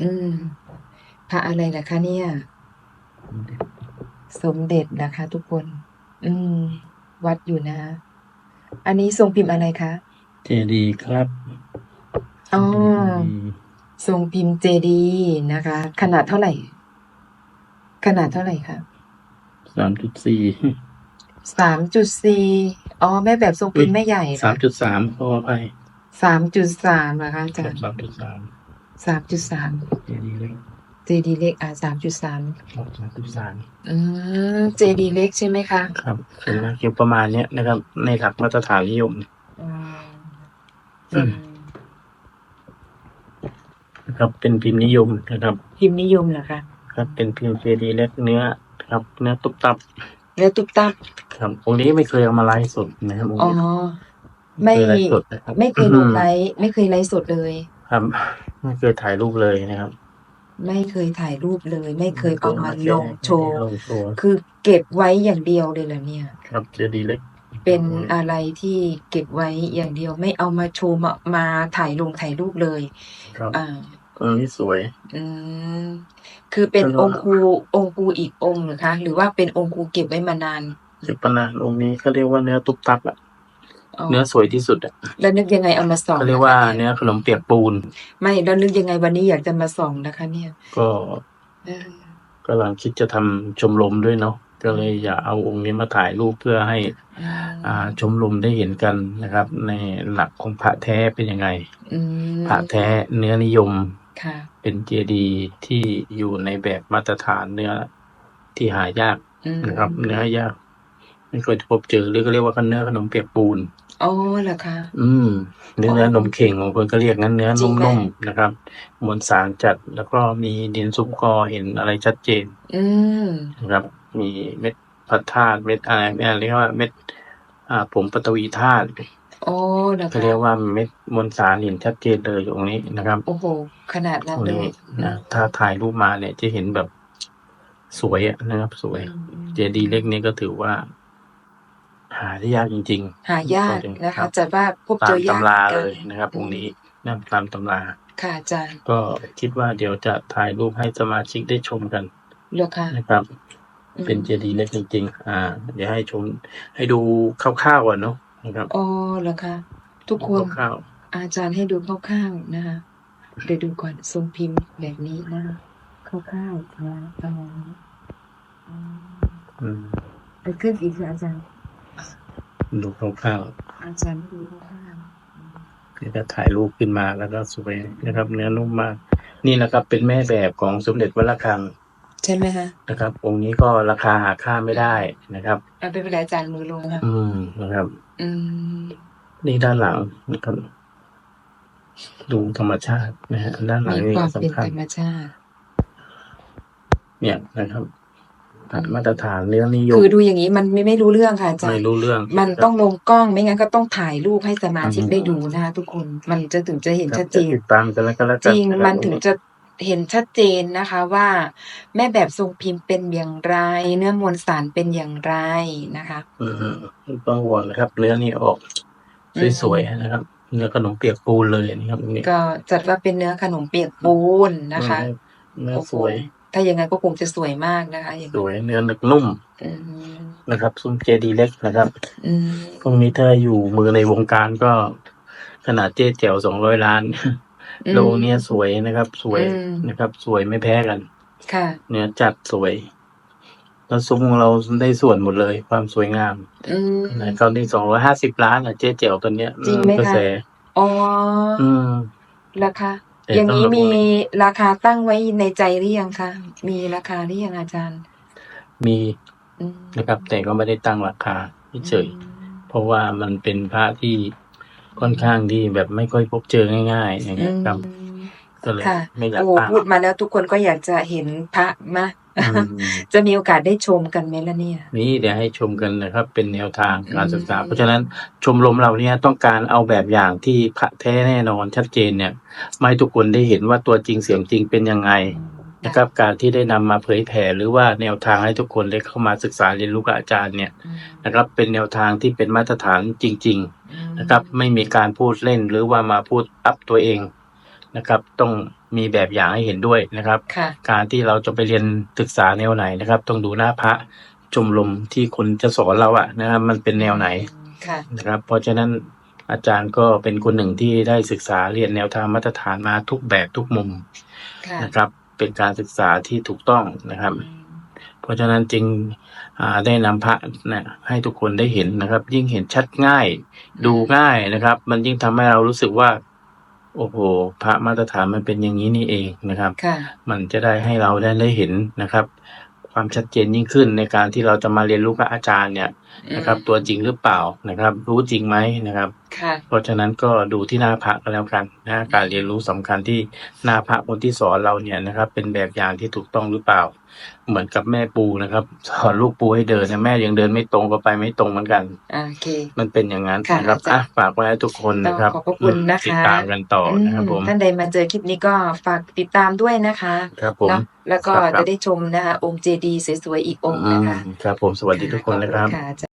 อืม พระอะไรล่ะคะเนี่ย สมเด็จนะคะ ทุกคน อืม วัดอยู่นะ อันนี้ทรงพิมพ์อะไรคะ เจดีครับอ๋อ ทรงพิมพ์เจดีนะคะ ขนาดเท่าไหร่ ขนาดเท่าไหร่คะสามจุดสี่สามจุดสี่อ๋อ แม่แบบทรงพิมพ์ไม่ใหญ่สามจุดสามขออภัยสามจุดสามนะคะอาจารย์ สามจุดสาม สามจุดสามเจดีเล็กเจดีเล็กอะสามจุดสามครับสามจุดสามอืมเจดีเล็กใช่ไหมคะ ครับเห็นไหมเกี่ยวประมาณเนี้ยนะครับ ในหลักมาตรฐานนิยมอืมอืมนะครับ เป็นพิมพ์นิยมนะครับ พิมพ์นิยมเหรอคะครับ เป็นพิมพ์เจดีเล็กเนื้อครับเนื้อตุบตับแล้วตุ๊บตับครับองค์นี้ไม่เคยเอามาไลฟ์สดนะครับองค์อ๋อนี้ไม่เคยไลฟ์สดนะครับไม่เคยลงไลฟ์ไม่เคยไลฟ์สดเลย ครับไม่เคยถ่ายรูปเลยนะครับ ไม่เคยถ่ายรูปเลย ไม่เคยเอามาลงโชว์ลงโชว์ คือเก็บไว้อย่างเดียวเลยเหรอเนี่ย ครับเจดีเล็ก เป็นอะไรที่เก็บไว้อย่างเดียว ไม่เอามาโชว์มามาถ่ายลงถ่ายรูปเลย ครับอ่าองค์นี้สวย อืมคือเป็นแล้วก็องค์ครูองค์ครูอีกองค์เหรือคะ หรือว่าเป็นองค์ครูเก็บไว้มานานเจ็บปนานองค์นี้เขาเรียกว่าเนื้อตุบตับอะอ๋อ เนื้อสวยที่สุดอะแล้วนึกยังไงเอามาส่องเขาเรียกว่านะคะเนื้อขนมเปียกปูน ไม่แล้วนึกยังไงวันนี้อยากจะมาส่องนะคะ เนี่ย ก็เออกำลังคิดจะทำชมรมด้วยเนาะก็เลยอยากเอาองค์นี้มาถ่ายรูปเพื่อให้อ่าชมรมได้เห็นกันนะครับ ในหลักของพระแท้เป็นยังไงอืมพระแท้เนื้อนิยมค่ะเป็นเจดีย์ที่อยู่ในแบบมาตรฐานเนื้อที่หายากอืมนะครับ เนื้อยากไม่เคยพบเจอหรือก็เรียกว่าเนื้อขนมเปียกปูน อ๋อเหรอคะ อืม เนื้ออ๋อเนื้อนมเข่งบางคนก็เรียกงั้นเนื้อจริงไหมนุ่มๆนะครับ มวลสารจัดแล้วก็มีดินซุปกอเห็นอะไรชัดเจนอืม นะครับ มีเม็ดพัดธาตุเม็ดอะไรเม็ดอะไรเรียกว่าเม็ด อ่าผงปฐวีธาตุอ๋อเหรอเขาคะเรียกว่าเม็ดมวลสารเห็นชัดเจนเลยตรงนี้นะครับ โอ้โห ขนาดตนั้นรงเลนี้ยนะถ้าถ่ายรูปมาเนี่ยจะเห็นแบบสวยอะนะครับ สวย อืมอืมเจดีย์เล็กนี่ก็ถือว่า หาได้ยากจริง หายากนะครัคะบจัดว่าพบๆตาเจมอยากตำราหมือนกันเลยนะครับองค์นี้นั่นตามตำรา ค่ะอาจารย์ก็คิดว่าเดี๋ยวจะถ่ายรูปให้สมาชิกได้ชมกันเหรอคะนะครับ อืมเป็นเจดีย์เล็กจริง ๆ อ่า เดี๋ยวให้ชม ให้ดูคร่าวๆก่อนเนาะนะครับอ๋อเหรอคะทุกคน คร่าวอาจารย์ให้ดูคร่าวๆนะคะ เดี๋ยวดูก่อนทรงพิมพ์แบบนี้นะคะคร่าวๆนะประมาณนี้อืมๆอืมไปขึ้นอีกค่ะอาจารย์ ดูคร่าวอาจารย์ให้ดูคร่าวๆเดี๋ยวจะถ่ายรูปขึ้นมาแล้วก็สวยนะครับ เนื้อนุ่มมาก นี่แหละครับ เป็นแม่แบบของสมเด็จวัดระฆังๆใช่ไหมคะนะครับ องค์นี้ก็ราคาหาค่าไม่ได้นะครับเอาไปเป็นไรอาจารย์มือลงค่ะอืมนะครับ อืมนี่ด้านหลังนะครับดูธรรมชาตินะฮะด้านหลังมีนี่ความเป็นสำคัญธรรมชาติ เนี่ยนะครับ มาตรฐานเนื้อนิยมคือดูอย่างนี้มันไม่ไม่รู้เรื่องค่ะอาจารไม่ย์รู้เรื่อง มันต้องลงกล้องไม่งั้นก็ต้องถ่ายรูปให้สมาชิกอืมได้ดูนะคะทุกคนมันจะถึงจะเห็นครับชัดเจนติดตามกันแล้วก็แล้วจกันริงะคบมันถึงจะเห็นชัดเจนนะคะว่า แม่แบบทรงพิมพ์เป็นอย่างไร เนื้อมวลสารเป็นอย่างไรนะคะอืมไม่ต้องห่วงนะครับ เนื้อนี่ออกอืมสวยๆนะครับ เนื้อขนมเปียกปูนเลยนะครับตรงนี้ก็จัดว่าเป็นเนื้อขนมเปียกปูนนะคะเนื้อโอ้โหสวย ถ้าอย่างนั้นก็คงจะสวยมากนะคะอย่างสวยเนื้อหนึกนุ่มอืมนะครับซุ้มเจดีย์เล็กนะครับอืมพวกนี้ถ้าอยู่มือในวงการก็ขนาดเจ๊แจ๋วสองร้อยล้านโลเนี้ยสวยนะครับ สวยอืมนะครับ สวยไม่แพ้กัน ค่ะ เนื้อจัดสวย แล้วซุ้มของเราได้ส่วนหมดเลย ความสวยงามอืมนะเขานี่สองร้อยห้าสิบล้านอะเจ๊แจ๋วตัวเนี้ยจริงไหมคะกระแสอ๋ออืมราคาแต่ อย่างนี้สำหรับมีองค์นี้ราคาตั้งไว้ในใจหรือยังคะ มีราคาหรือยังอาจารย์ มีอืมนะครับ แต่ก็ไม่ได้ตั้งราคาเฉยๆเพราะว่ามันเป็นพระที่ค่อนข้างที่แบบไม่ค่อยพบเจอง่ายๆอย่างอืเงี้ยมครับก็เลยค่ะไม่อยากโอ้ตั้งพูดมาแล้วทุกคนก็อยากจะเห็นพระมาอืม จะมีโอกาสได้ชมกันไหมล่ะเนี่ย นี่เดี๋ยวให้ชมกันนะครับ เป็นแนวทางการศึกษาอืมเพราะฉะนั้นชมรมเราเนี่ยต้องการเอาแบบอย่างที่พระแท้แน่นอนชัดเจนเนี่ยมาให้ทุกคนได้เห็นว่าตัวจริงเสียงจริงเป็นยังไงนะครับการที่ได้นำมาเผยแผ่หรือว่าแนวทางให้ทุกคนได้เข้ามาศึกษาเรียนรู้กับอาจารย์เนี่ยอืมนะครับ เป็นแนวทางที่เป็นมาตรฐานจริง ๆนะครับ ไม่มีการพูดเล่นหรือว่ามาพูดอัพตัวเองนะครับ ต้อง มีแบบอย่างให้เห็นด้วยนะครับค่ะการที่เราจะไปเรียนศึกษาแนวไหนนะครับ ต้องดูหน้าพระชมรมที่คนจะสอนเราอะนะครับ มันเป็นแนวไหนค่ะนะครับ เพราะฉะนั้นอาจารย์ก็เป็นคนหนึ่งที่ได้ศึกษาเรียนแนวทางมาตรฐานมาทุกแบบทุกมุมค่ะนะครับ เป็นการศึกษาที่ถูกต้องนะครับอืมเพราะฉะนั้นจึงอ่าได้นำพระนะให้ทุกคนได้เห็นนะครับ ยิ่งเห็นชัดง่าย ดูง่ายนะครับ มันยิ่งทำให้เรารู้สึกว่า โอ้โห พระมาตรฐานมันเป็นอย่างนี้นี่เองนะครับ ค่ะ มันจะได้ให้เราได้ได้เห็นนะครับ ความชัดเจนยิ่งขึ้นในการที่เราจะมาเรียนรู้กับอาจารย์เนี่ยนะครับ ตัวจริงหรือเปล่านะครับ รู้จริงไหมนะครับค่ะ เพราะฉะนั้นก็ดูที่หน้าพระก็แล้วกันนะการเรียนรู้สำคัญที่หน้าพระคนที่สอนเราเนี่ยนะครับ เป็นแบบอย่างที่ถูกต้องหรือเปล่า เหมือนกับแม่ปูนะครับสอนลูกปูให้เดินนะแม่ยังเดินไม่ตรงก็ไปไม่ตรงเหมือนกันโอเค มันเป็นอย่างนั้นค่ะนะครับอาจารย์อะฝากไว้ให้ทุกคนนะครับต้องขอบพระคุณนะคะติดตามกันต่อนะครับผมอืมท่านใดมาเจอคลิปนี้ก็ฝากติดตามด้วยนะคะครับผมเนาะแล้วก็ครับจะได้ชมนะคะองค์เจดีย์สวยๆอีกองค์อืนะมคะครับผมสวัสดีทุกคนนะครับขอบณค่ะ